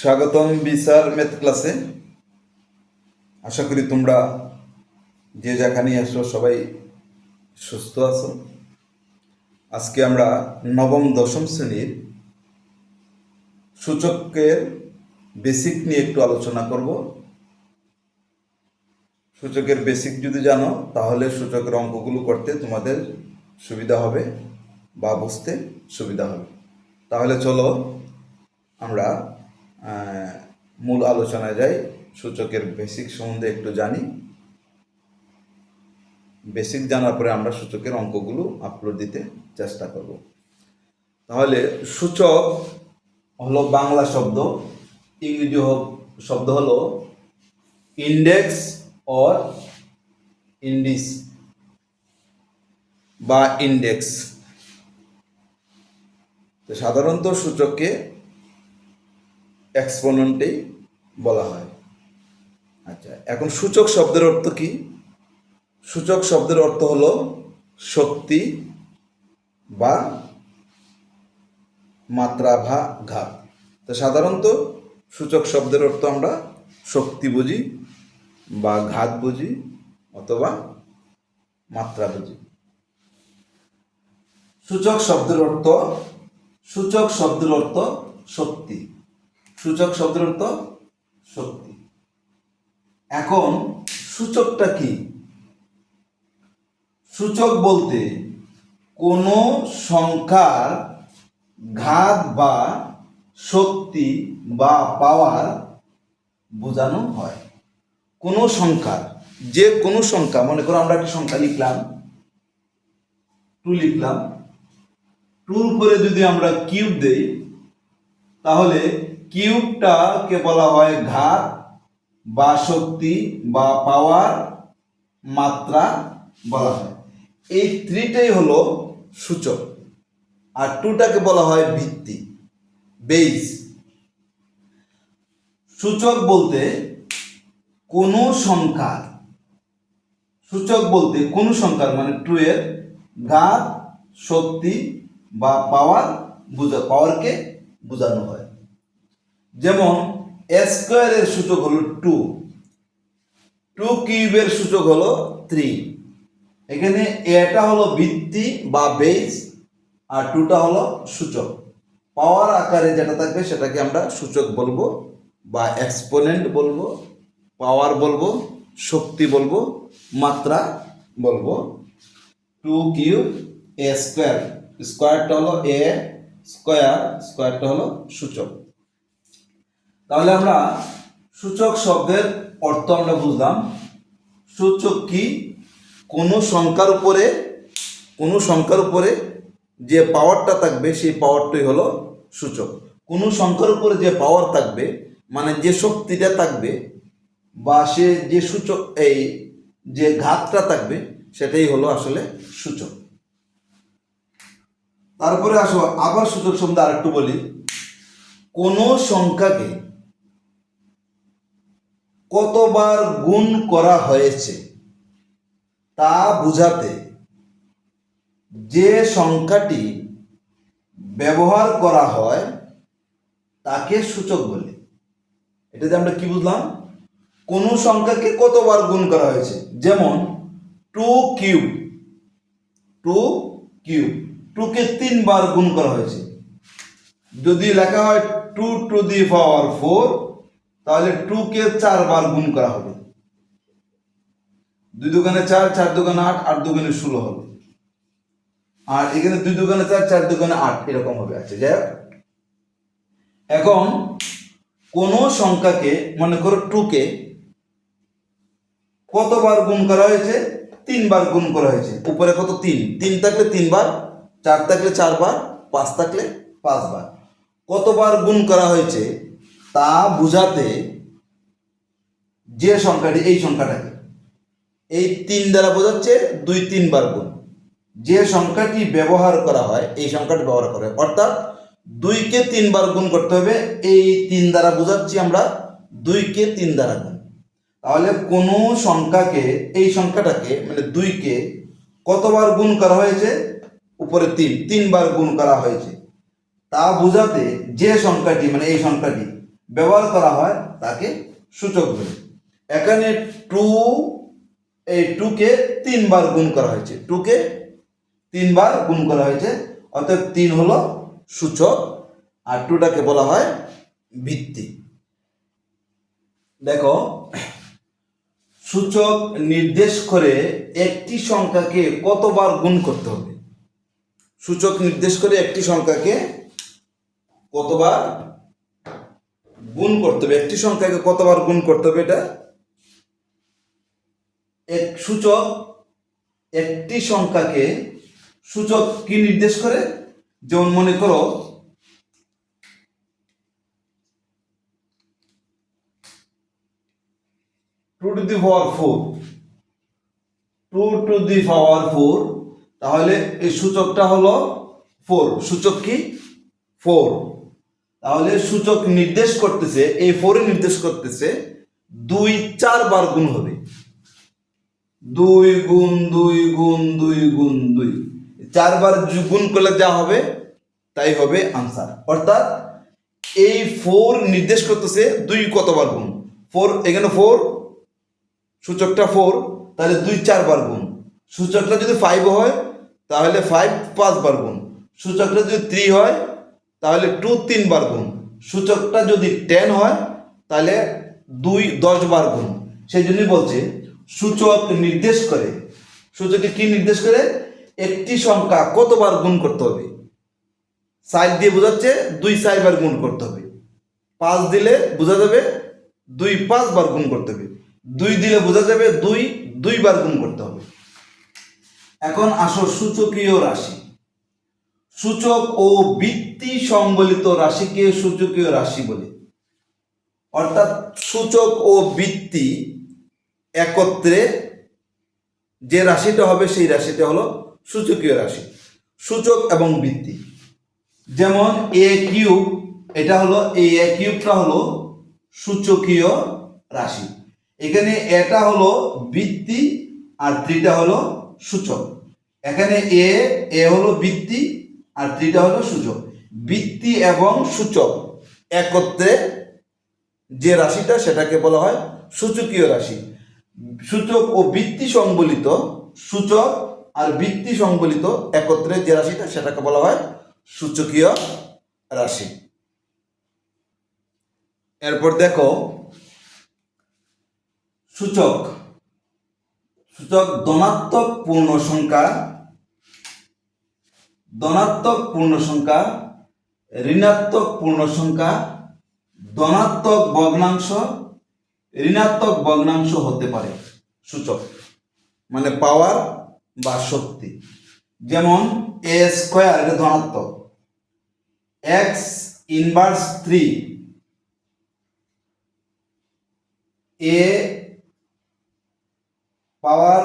স্বাগতম বিসার ম্যাথ ক্লাসে আশা করি তোমরা যে যেখানেই আসো সবাই সুস্থ আছো। আজকে আমরা নবম, দশম শ্রেণির সূচকের বেসিক নিয়ে একটু আলোচনা করব। সূচকের বেসিক যদি জানো, তাহলে সূচকের অঙ্কগুলো করতে তোমাদের সুবিধা হবে বা বুঝতে সুবিধা হবে। তাহলে চলো আমরা মূল আলোচনায় যাই। সূচকের বেসিক সম্বন্ধে একটু জানি। বেসিক জানার পরে আমরা সূচকের অঙ্কগুলো আপলোড দিতে চেষ্টা করব। তাহলে সূচক হলো বাংলা শব্দ, ইংরেজি শব্দ হলো ইন্ডেক্স অর ইন্ডিস বা ইন্ডেক্স সাধারণত সূচককে এক্সপোনেন্টেই বলা হয়। আচ্ছা এখন সূচক শব্দের অর্থ কি? সূচক শব্দের অর্থ হলো শক্তি বা মাত্রা ভা ঘাত। তো সাধারণত সূচক শব্দের অর্থ আমরা শক্তি বুঝি বা ঘাত বুঝি অথবা মাত্রা বুঝি। সূচক শব্দের অর্থ, সূচক শব্দের অর্থ শক্তি। সূচক শব্দের অর্থ শক্তি। এখন সূচকটা কি? সূচক বলতে কোনো সংখ্যার ঘাত বা শক্তি বা পাওয়ার বোঝানো হয়। কোনো সংখ্যার, যে কোনো সংখ্যা, মনে করো আমরা একটা সংখ্যা লিখলাম টু লিখলাম। টুর উপরে যদি আমরা কিউব দেই, তাহলে কিউবটাকে বলা হয় ঘাত বা শক্তি বা পাওয়ার মাত্রা বলা হয়। এই থ্রিটাই হলো সূচক। আর টুটাকে বলা হয় ভিত্তি, বেইস। সূচক বলতে কোনো সংখ্যার, সূচক বলতে কোনো সংখ্যার মানে টু এর ঘাত, শক্তি বা পাওয়ার বুঝা, পাওয়ারকে বোঝানো হয়। যেমন স্কোয়ারের সূচক হলো টু টু কিউবের সূচক হলো থ্রি এখানে এটা হলো ভিত্তি বা বেস আর টুটা হলো সূচক। পাওয়ার আকারে যেটা থাকবে সেটাকে আমরা সূচক বলব, বা এক্সপোনেন্ট বলব পাওয়ার বলব, শক্তি বলব, মাত্রা বলব। টু কিউব এ স্কোয়ার স্কোয়ারটা হলো এ স্কোয়ার স্কোয়ারটা হলো সূচক। তাহলে আমরা সূচক শব্দের অর্থ আমরা বুঝলাম। সূচক কি? কোনো সংখ্যার উপরে, কোনো সংখ্যার উপরে যে পাওয়ারটা থাকবে, সেই পাওয়ারটাই হলো সূচক। কোনো সংখ্যার উপরে যে পাওয়ার থাকবে মানে যে শক্তিটা থাকবে, বা সে যে সূচক, এই যে ঘাতটা থাকবে, সেটাই হলো আসলে সূচক। তারপরে আসো, আবার সূচক সম্বন্ধে আরেকটু বলি। কোনো সংখ্যাকে কতবার গুণ করা হয়েছে তা বুঝাতে যে সংখ্যাটি ব্যবহার করা হয় তাকে সূচক বলে। এটাতে আমরা কি বুঝলাম? কোন সংখ্যাকে কতবার গুণ করা হয়েছে? যেমন টু কিউব টু কিউব, টুকে তিনবার গুণ করা হয়েছে। যদি লেখা হয় two to the power four তাহলে টু টুকে চারবার গুণ করা হবে। দুই দোকানে চার চার দোকানে আট আট দোকানে ষোলো হবে। আর এখানে দুই দোকানে চার চার দোকানে আট এরকম হবে। আচ্ছা যাই। এখন কোন সংখ্যাকে, মনে করো টুকে কতবার গুণ করা হয়েছে? তিনবার গুণ করা হয়েছে। উপরে কত? তিন। তিন থাকলে তিনবার, চার থাকলে চারবার, পাঁচ থাকলে পাঁচবার। কতবার গুণ করা হয়েছে? তা বুঝাতে যে সংখ্যাটি, এই সংখ্যাটাকে। এই তিন দ্বারা বোঝাচ্ছে, দুই তিনবার গুণ। যে সংখ্যাটি ব্যবহার করা হয়, এই সংখ্যাটি ব্যবহার করা হয়। অর্থাৎ দুইকে তিনবার গুণ করতে হবে, এই তিন দ্বারা বোঝাচ্ছি আমরা, দুইকে তিন দ্বারা গুণ। তাহলে কোনো সংখ্যাকে, এই সংখ্যাটাকে মানে দুইকে কতবার গুণ করা হয়েছে? উপরে তিন, তিনবার গুণ করা হয়েছে। তা বোঝাতে যে সংখ্যাটি মানে এই সংখ্যাটি ব্যবহার করা হয় তাকে সূচক বলে এখানে টু, এই টুকে তিনবার গুণ করা হয়েছে। টুকে তিনবার গুণ করা হয়েছে অর্থাৎ তিন হলো সূচক, আর টুটাকে বলা হয় ভিত্তি। দেখো, সূচক নির্দেশ করে একটি সংখ্যাকে কতবার গুণ করতে হবে? সূচক নির্দেশ করে একটি সংখ্যাকে কতবার গুণ করতে হবে, একটি সংখ্যাকে কতবার গুণ করতে হবে এটা? এক সূচক একটি সংখ্যাকে সূচক কি নির্দেশ করে? যেমন মনে করো two to the power four two to the power four তাহলে এই সূচকটা হলো ফোর সূচক কি? ফোর তাহলে সূচক নির্দেশ করতেছে এই ফোরে নির্দেশ করতেছে, দুই চারবার গুণ হবে। দুই গুণ দুই গুণ দুই গুণ, দুই। চারবার গুণ করলে যা হবে, তাই হবে আনসার অর্থাৎ এই ফোর নির্দেশ করতেছে, দুই কতবার গুণ? ফোর এখানে ফোর সূচকটা ফোর তাহলে দুই চারবার গুণ। সূচকটা যদি ফাইভ হয়, তাহলে ফাইভ পাঁচবার গুণ। সূচকটা যদি থ্রি হয় তাহলে টু তিনবার গুণ। সূচকটা যদি টেন হয়, তাহলে দুই দশ বার গুণ। সেই জন্যই বলছে, সূচক নির্দেশ করে। সূচকে কি নির্দেশ করে? একটি সংখ্যা কতবার গুণ করতে হবে? সাইড দিয়ে বোঝাচ্ছে, দুই চারবার গুণ করতে হবে। পাঁচ দিলে বোঝা যাবে, দুই পাঁচবার গুণ করতে হবে। দুই দিলে বোঝা যাবে, দুই, দুইবার গুণ করতে হবে। এখন আসো সূচকীয় রাশি। সূচক ও বৃত্তি সংবলিত রাশিকে সূচকীয় রাশি বলে। অর্থাৎ সূচক ও বৃত্তি একত্রে যে রাশিটা হবে সেই রাশিটা হলো সূচকীয় রাশি, সূচক এবং বৃত্তি। যেমন এ কিউব, এটা হলো, এই এ কিউবটা হলো সূচকীয় রাশি। এখানে এটা হলো বৃত্তি আর থ্রিটা হলো সূচক। এখানে এ এ হলো বৃত্তি আর থ্রিটা হলো সূচক। বৃত্তি এবং সূচক একত্রে যে রাশিটা সেটাকে বলা হয় সূচকীয় রাশি। সূচক ও বৃত্তি সংবলিত সূচক আর বৃত্তি সংবলিত একত্রে যে রাশিটা সেটাকে বলা হয় সূচকীয় রাশি। এরপর দেখো, সূচক। সূচক ধনাত্মক পূর্ণ সংখ্যা ধনাত্মক পূর্ণ সংখ্যা, ঋণাত্মক পূর্ণ সংখ্যা, ধনাত্মক ভগ্নাংশ, ঋণাত্মক ভগ্নাংশ হতে পারে। সূচক মানে পাওয়ার বা শক্তি। যেমন এ স্কোয়ার এটা ধনাত্মক। X inverse three a power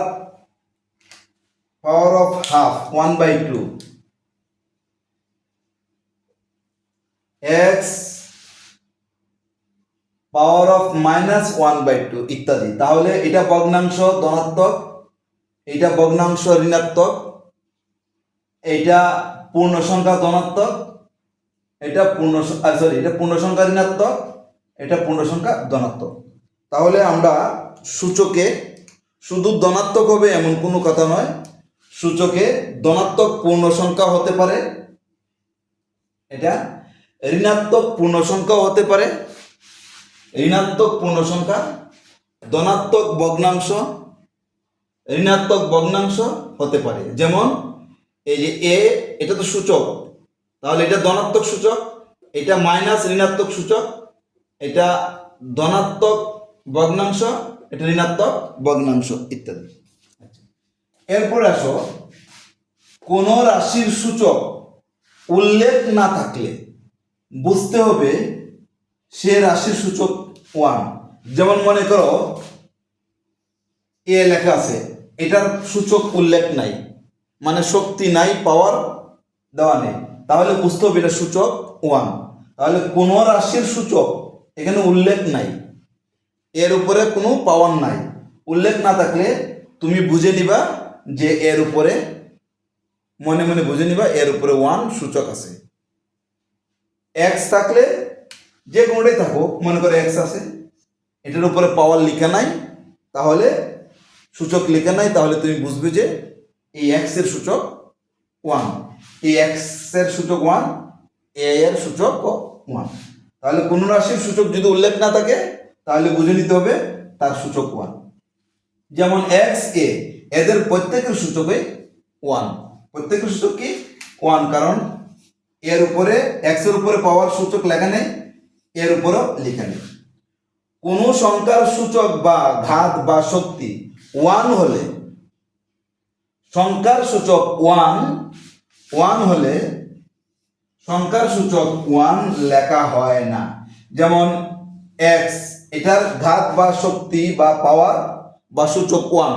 power of half one by two x power of minus one by two ইত্যাদি। তাহলে এটা ভগ্নাংশ ধনাত্মক, এটা ভগ্নাংশ ঋণাত্মক, এটা পূর্ণ সংখ্যা ধনাত্মক, এটা পূর্ণ সরি এটা পূর্ণ সংখ্যা ঋণাত্মক, এটা পূর্ণ সংখ্যা ধনাত্মক। তাহলে আমরা সূচকে, শুধু ধনাত্মক হবে এমন কোনো কথা নয়, সূচকে ধনাত্মক পূর্ণ সংখ্যা হতে পারে, এটা ঋণাত্মক পূর্ণ সংখ্যাও হতে পারে। ঋণাত্মক পূর্ণ সংখ্যা ধনাত্মক ভগ্নাংশ, ঋণাত্মক ভগ্নাংশ হতে পারে। যেমন, এই যে এ এটা তো সূচক। তাহলে এটা ধনাত্মক সূচক, এটা মাইনাস ঋণাত্মক সূচক, এটা ধনাত্মক ভগ্নাংশ, এটা ঋণাত্মক ভগ্নাংশ ইত্যাদি। আচ্ছা। এরপরে আসো। কোন রাশির সূচক উল্লেখ না থাকলে বুঝতে হবে সে রাশির সূচক ওয়ান যেমন মনে করো, এ লেখা আছে, এটার সূচক উল্লেখ নাই মানে শক্তি নাই পাওয়ার দেওয়া নেই। তাহলে বুঝতে হবে এটা সূচক ওয়ান তাহলে কোন রাশির সূচক এখানে উল্লেখ নাই, এর উপরে কোনো পাওয়ার নাই। উল্লেখ না থাকলে তুমি বুঝে নিবা যে এর উপরে, মনে মনে বুঝে নিবা এর উপরে ওয়ান সূচক আছে। এক্স থাকলে যে কোনোটাই থাকুক, মনে করে এক্স আছে, এটার উপরে পাওয়ার লিখা নাই, তাহলে সূচক লিখা নাই, তাহলে তুমি বুঝবে যে এই এক্সের সূচক ওয়ান এই এক্সের সূচক ওয়ান এ এর সূচক ওয়ান তাহলে কোন রাশির সূচক যদি উল্লেখ না থাকে, তাহলে বুঝে নিতে হবে তার সূচক ওয়ান যেমন এক্স এ এদের প্রত্যেকের সূচকে ওয়ান প্রত্যেকের সূচক কি? ওয়ান কারণ এর উপরে এক্সের উপরে পাওয়ার সূচক লেখা নেই, এর উপরও লেখা নেই। কোন সংখ্যার সূচক বা ঘাত বা শক্তি ওয়ান হলে, সংখ্যার সূচক ওয়ান ওয়ান হলে সংখ্যার সূচক ওয়ান লেখা হয় না। যেমন এক্স এটার ঘাত বা শক্তি বা পাওয়ার বা সূচক ওয়ান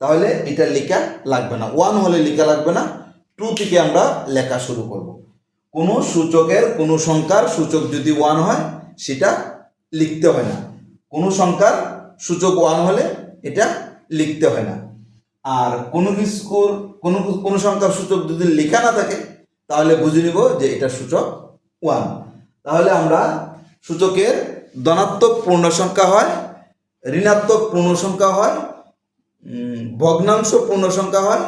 তাহলে এটা লেখা লাগবে না। ওয়ান হলে লেখা লাগবে না। টু থেকে আমরা লেখা শুরু করব। কোনো সূচকের কোনো সংখ্যার সূচক যদি ওয়ান হয়, সেটা লিখতে হয় না। কোনো সংখ্যার সূচক ওয়ান হলে এটা লিখতে হয় না। আর কোনো কিছুর, কোনো কোনো সংখ্যার সূচক যদি লেখা না থাকে, তাহলে বুঝে নিব যে এটা সূচক ওয়ান তাহলে আমরা সূচকের ধনাত্মক পূর্ণ সংখ্যা হয়, ঋণাত্মক পূর্ণ সংখ্যা হয় ভগ্নাংশ পূর্ণ সংখ্যা হয়,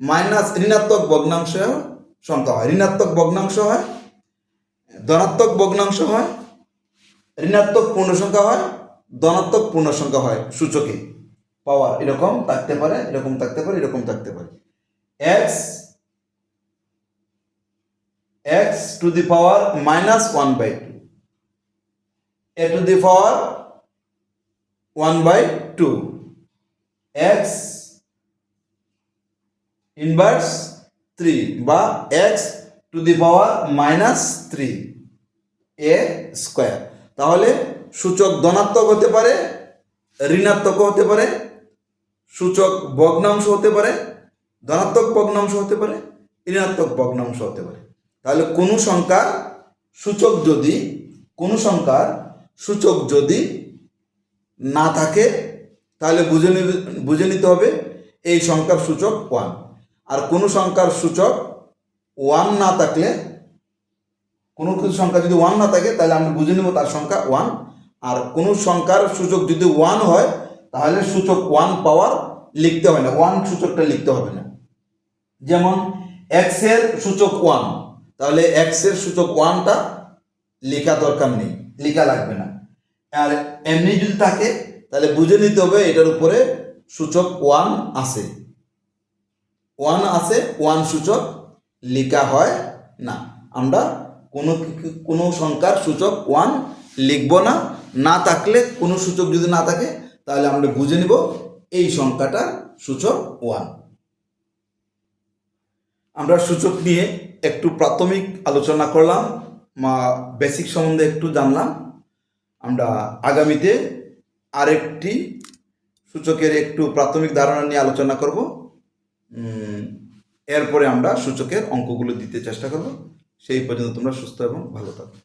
মাইনাস ঋণাত্মক ভগ্নাংশ সংখ্যা হয়। ঋণাত্মক ভগ্নাংশ হয়, ধনাত্মক ভগ্নাংশ হয়, ঋণাত্মক পূর্ণ সংখ্যা হয়, ধনাত্মক পূর্ণ সংখ্যা হয় সূচকে। পাওয়ার এরকম থাকতে পারে, এরকম থাকতে পারে, এরকম থাকতে পারে। X x to the power minus one by two a to the power one by two x inverse three বা x to the power minus three a square তাহলে সূচক ধনাত্মক হতে পারে, ঋণাত্মক হতে পারে, সূচক ভগ্নাংশ হতে পারে, ধনাত্মক ভগ্নাংশ হতে পারে, ঋণাত্মক ভগ্নাংশ হতে পারে। তাহলে কোনো সংখ্যার সূচক যদি, কোনো সংখ্যার সূচক যদি না থাকে, তাহলে বুঝে বুঝে নিতে হবে এই সংখ্যার সূচক ওয়ান আর কোনো সংখ্যার সূচক ওয়ান না থাকলে, কোনো কিছু সংখ্যা যদি ওয়ান না থাকে, তাহলে আমরা বুঝে নেব তার সংখ্যা ওয়ান আর কোনো সংখ্যার সূচক যদি ওয়ান হয়, তাহলে সূচক ওয়ান পাওয়ার লিখতে হয় না ওয়ান সূচকটা লিখতে হবে না। যেমন এক্সের সূচক ওয়ান তাহলে এক্সের সূচক ওয়ানটা লেখা দরকার নেই, লেখা লাগবে না। আর এমনি যদি থাকে, তাহলে বুঝে নিতে হবে এটার উপরে সূচক ওয়ান আছে। ওয়ান আছে, ওয়ান সূচক লেখা হয় না। আমরা কোনো কোনো সংখ্যার সূচক ওয়ান লিখব না। না থাকলে, কোনো সূচক যদি না থাকে, তাহলে আমরা বুঝে নিব এই সংখ্যাটা সূচক ওয়ান। আমরা সূচক নিয়ে একটু প্রাথমিক আলোচনা করলাম, মা বেসিক সম্বন্ধে একটু জানলাম। আমরা আগামীতে আরেকটি সূচকের একটু প্রাথমিক ধারণা নিয়ে আলোচনা করব। এরপরে আমরা সূচকের অঙ্কগুলো দিতে চেষ্টা করব। সেই পর্যন্ত তোমরা সুস্থ এবং ভালো থাকো।